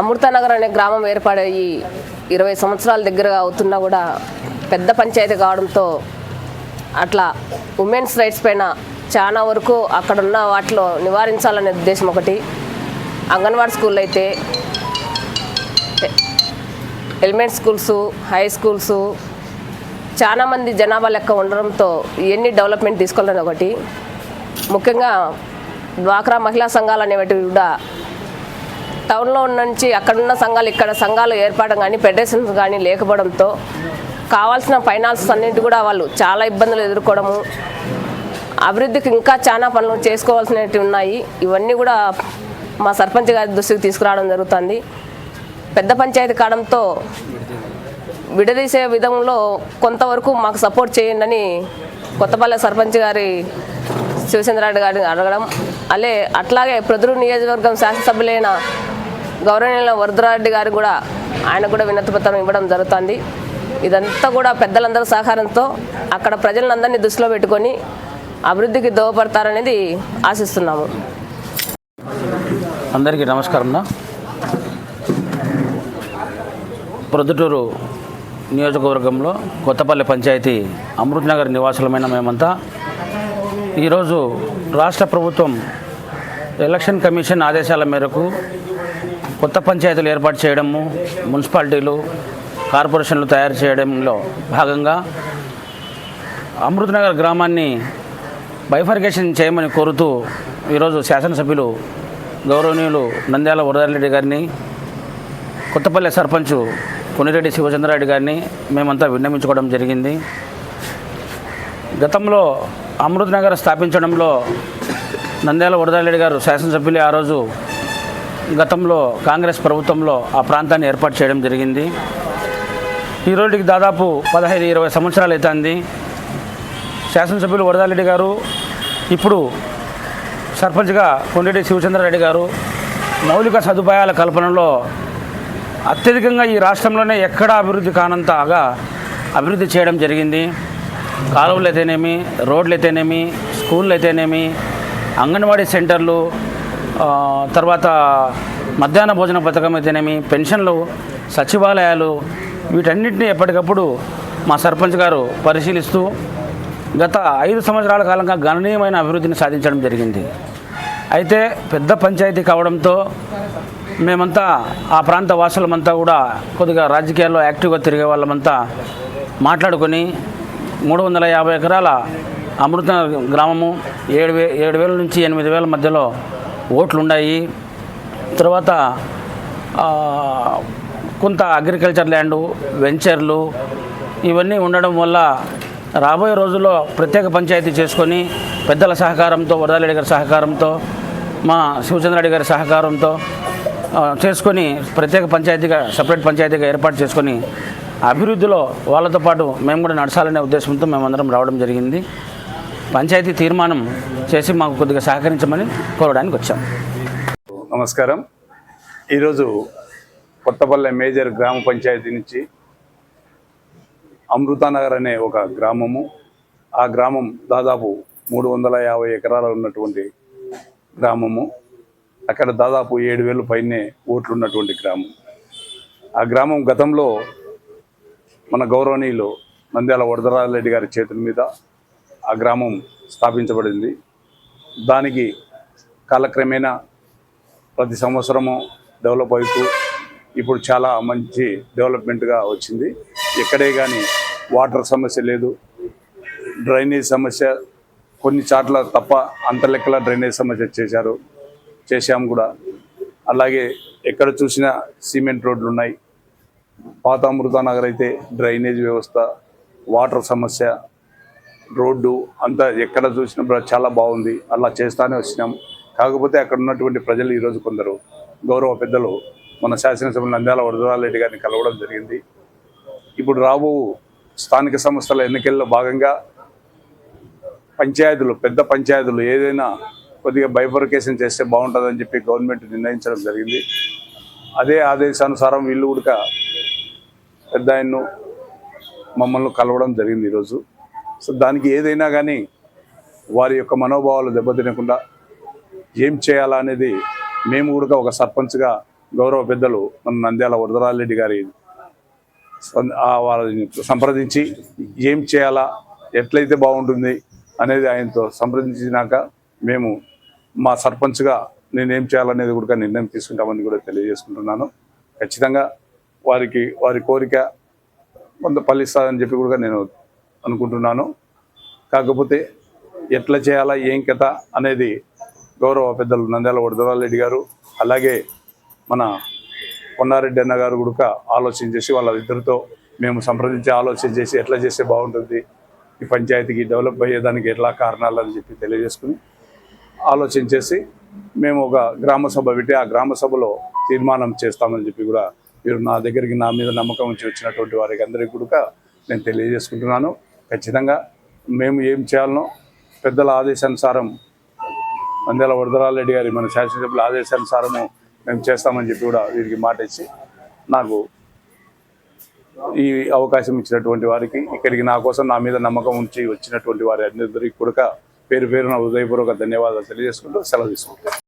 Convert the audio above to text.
అమృతనగర్ అనే గ్రామం ఏర్పడయి ఇరవై సంవత్సరాల దగ్గరగా అవుతున్నా కూడా పెద్ద పంచాయతీ కావడంతో అట్లా ఉమెన్స్ రైట్స్ పైన చాలా వరకు అక్కడున్న వాటిలో నివారించాలనే ఉద్దేశం ఒకటి. అంగన్వాడీ స్కూల్ అయితే ఎలిమెంట్ స్కూల్స్ హై స్కూల్స్ చాలా మంది జనాభా లెక్క ఉండడంతో ఎన్ని డెవలప్మెంట్ తీసుకోవాలని ఒకటి. ముఖ్యంగా డ్వాక్రా మహిళా సంఘాలు అనేవి కూడా టౌన్లో నుంచి అక్కడున్న సంఘాలు ఇక్కడ సంఘాలు ఏర్పడడం కానీ ఫెడరేషన్స్ కానీ లేకపోవడంతో కావాల్సిన ఫైనాన్స్ అన్నింటి కూడా వాళ్ళు చాలా ఇబ్బందులు ఎదుర్కోవడము అభివృద్ధికి ఇంకా చాలా పనులు చేసుకోవాల్సినవి ఉన్నాయి. ఇవన్నీ కూడా మా సర్పంచ్ గారి దృష్టికి తీసుకురావడం జరుగుతుంది. పెద్ద పంచాయతీ కావడంతో విడదీసే విధంలో కొంతవరకు మాకు సపోర్ట్ చేయండి అని కొత్తపల్లె సర్పంచ్ గారి శివచంద్రారెడ్డి గారిని అడగడం అలే అట్లాగే ప్రొదురు నియోజకవర్గం శాసనసభ్యులైన గౌరవనీయుల వరదరారెడ్డి గారు కూడా ఆయన కూడా వినతిపత్రం ఇవ్వడం జరుగుతుంది. ఇదంతా కూడా పెద్దలందరి సహకారంతో అక్కడ ప్రజలందరినీ దృష్టిలో పెట్టుకొని అభివృద్ధికి దోహపడతారనేది ఆశిస్తున్నాము. అందరికీ నమస్కారం ప్రొద్దుటూరు నియోజకవర్గంలో కొత్తపల్లి పంచాయతీ అమృత్ నగర్ నివాసులమైన మేమంతా ఈరోజు రాష్ట్ర ప్రభుత్వం ఎలక్షన్ కమిషన్ ఆదేశాల మేరకు కొత్త పంచాయతీలు ఏర్పాటు చేయడము మున్సిపాలిటీలు కార్పొరేషన్లు తయారు చేయడంలో భాగంగా అమృత్ నగర్ గ్రామాన్ని బైఫర్గేషన్ చేయమని కోరుతూ ఈరోజు శాసనసభ్యులు గౌరవనీయులు నంద్యాల వరదారెడ్డి గారిని కొత్తపల్లి సర్పంచ్ కొనిరెడ్డి శివచంద్రారెడ్డి గారిని మేమంతా విన్నమించుకోవడం జరిగింది. గతంలో అమృత్ నగర్ స్థాపించడంలో నంద్యాల వరదారెడ్డి గారు శాసనసభ్యులే ఆ రోజు గతంలో కాంగ్రెస్ ప్రభుత్వంలో ఆ ప్రాంతాన్ని ఏర్పాటు చేయడం జరిగింది. ఈ రోజుకి దాదాపు పదహైదు ఇరవై సంవత్సరాలు అవుతుంది శాసనసభ్యులు వరదారెడ్డి గారు ఇప్పుడు సర్పంచ్గా కొండరెడ్డి శివచంద్రారెడ్డి గారు మౌలిక సదుపాయాల కల్పనలో అత్యధికంగా ఈ రాష్ట్రంలోనే ఎక్కడా అభివృద్ధి కానంతగా అభివృద్ధి చేయడం జరిగింది. కాలువలు అయితేనేమి రోడ్లు అయితేనేమి స్కూళ్ళు అయితేనేమి అంగన్వాడీ సెంటర్లు తర్వాత మధ్యాహ్న భోజన పథకం అయితేనేమి పెన్షన్లు సచివాలయాలు వీటన్నిటిని ఎప్పటికప్పుడు మా సర్పంచ్ గారు పరిశీలిస్తూ గత ఐదు సంవత్సరాల కాలంగా గణనీయమైన అభివృద్ధిని సాధించడం జరిగింది. అయితే పెద్ద పంచాయతీ కావడంతో మేమంతా ఆ ప్రాంత వాసులమంతా కూడా కొద్దిగా రాజకీయాల్లో యాక్టివ్గా తిరిగే వాళ్ళమంతా మాట్లాడుకొని మూడు వందల యాభై ఎకరాల అమృత గ్రామము ఏడు వే ఏడు వేల నుంచి ఎనిమిది వేల మధ్యలో ఓట్లున్నాయి తర్వాత కొంత అగ్రికల్చర్ ల్యాండు వెంచర్లు ఇవన్నీ ఉండడం వల్ల రాబోయే రోజుల్లో ప్రత్యేక పంచాయతీ చేసుకొని పెద్దల సహకారంతో వరదారెడ్డి గారి సహకారంతో మా శివచంద్రరెడ్డి గారి సహకారంతో చేసుకొని ప్రత్యేక పంచాయతీగా సపరేట్ పంచాయతీగా ఏర్పాటు చేసుకొని అభివృద్ధిలో వాళ్ళతో పాటు మేము కూడా నడచాలనే ఉద్దేశంతో మేమందరం రావడం జరిగింది. పంచాయతీ తీర్మానం చేసి మాకు కొద్దిగా సహకరించమని కోరడానికి వచ్చాం. నమస్కారం. ఈరోజు కొత్తపల్లె మేజర్ గ్రామ పంచాయతీ నుంచి అమృతానగర్ అనే ఒక గ్రామము ఆ గ్రామం దాదాపు మూడు వందల యాభై ఎకరాలు ఉన్నటువంటి గ్రామము. అక్కడ దాదాపు ఏడు వేలు పైనే ఓట్లు ఉన్నటువంటి గ్రామం. ఆ గ్రామం గతంలో మన గౌరవనీయులు నంద్యాల వరదరాజరెడ్డి గారి చేతుల మీద ఆ గ్రామం స్థాపించబడింది. దానికి కాలక్రమేణా ప్రతి సంవత్సరము డెవలప్ అవుతూ ఇప్పుడు చాలా మంచి డెవలప్మెంట్గా వచ్చింది. ఎక్కడే కానీ వాటర్ సమస్య లేదు. డ్రైనేజ్ సమస్య కొన్ని చాట్ల తప్ప అంత లెక్కల డ్రైనేజ్ సమస్య చేశారు చేశాము కూడా. అలాగే ఎక్కడ చూసినా సిమెంట్ రోడ్లు ఉన్నాయి. పాత అమృతానగర్ అయితే డ్రైనేజ్ వ్యవస్థ వాటర్ సమస్య రోడ్డు అంతా ఎక్కడ చూసినా చాలా బాగుంది. అలా చేస్తానే వచ్చినాం. కాకపోతే అక్కడ ఉన్నటువంటి ప్రజలు ఈరోజు కొందరు గౌరవ పెద్దలు మన శాసనసభ నంద్యాల వరదరారెడ్డి గారిని కలవడం జరిగింది. ఇప్పుడు రాబో స్థానిక సంస్థల ఎన్నికల్లో భాగంగా పంచాయతీలు పెద్ద పంచాయతీలు ఏదైనా కొద్దిగా బైఫర్కేషన్ చేస్తే బాగుంటుందని చెప్పి గవర్నమెంట్ నిర్ణయించడం జరిగింది. అదే ఆదేశానుసారం వీళ్ళు కూడా పెద్ద ఆయన్ను మమ్మల్ని కలవడం జరిగింది ఈరోజు. సో దానికి ఏదైనా కానీ వారి యొక్క మనోభావాలు దెబ్బతినకుండా ఏం చేయాలా అనేది మేము కూడా ఒక సర్పంచ్గా గౌరవ పెద్దలు మన నంద్యాల వరదరారెడ్డి గారి వారిని ఆ సంప్రదించి ఏం చేయాలా ఎట్లయితే బాగుంటుంది అనేది ఆయనతో సంప్రదించినాక మేము మా సర్పంచ్గా నేనేం చేయాలనేది కూడా నిర్ణయం తీసుకుంటామని కూడా తెలియజేసుకుంటున్నాను. ఖచ్చితంగా వారికి వారి కోరిక కొంత ఫలిస్తుందని చెప్పి కూడా నేను అనుకుంటున్నాను. కాకపోతే ఎట్లా చేయాలా ఏం కథ అనేది గౌరవ పెద్దలు నంద్యాల వరదరారెడ్డి గారు అలాగే మన పొన్నారెడ్డి అన్న గారు కూడా ఆలోచన చేసి వాళ్ళ ఇద్దరితో మేము సంప్రదించి ఆలోచన చేసి ఎట్లా చేస్తే బాగుంటుంది ఈ పంచాయతీకి డెవలప్ అయ్యేదానికి ఎట్లా కారణాలు అని చెప్పి తెలియజేసుకుని ఆలోచన చేసి మేము ఒక గ్రామ సభ పెట్టి ఆ గ్రామ సభలో తీర్మానం చేస్తామని చెప్పి కూడా మీరు నా దగ్గరికి నా మీద నమ్మకం ఉంచి వచ్చినటువంటి వారికి అందరికీ కూడా నేను తెలియజేసుకుంటున్నాను. ఖచ్చితంగా మేము ఏం చేయాలనో పెద్దల ఆదేశానుసారం నంద్యాల వరదరాలరెడ్డి గారి మన శాసనసభ్యుల ఆదేశానుసారము మేము చేస్తామని చెప్పి కూడా వీరికి మాట ఇచ్చి నాకు ఈ అవకాశం ఇచ్చినటువంటి వారికి ఇక్కడికి నా కోసం నా మీద నమ్మకం ఉంచి వచ్చినటువంటి వారి అందరికీ కూడా పేరు పేరున హృదయపూర్వక ధన్యవాదాలు తెలియజేసుకుంటూ సెలవు తీసుకుంటాను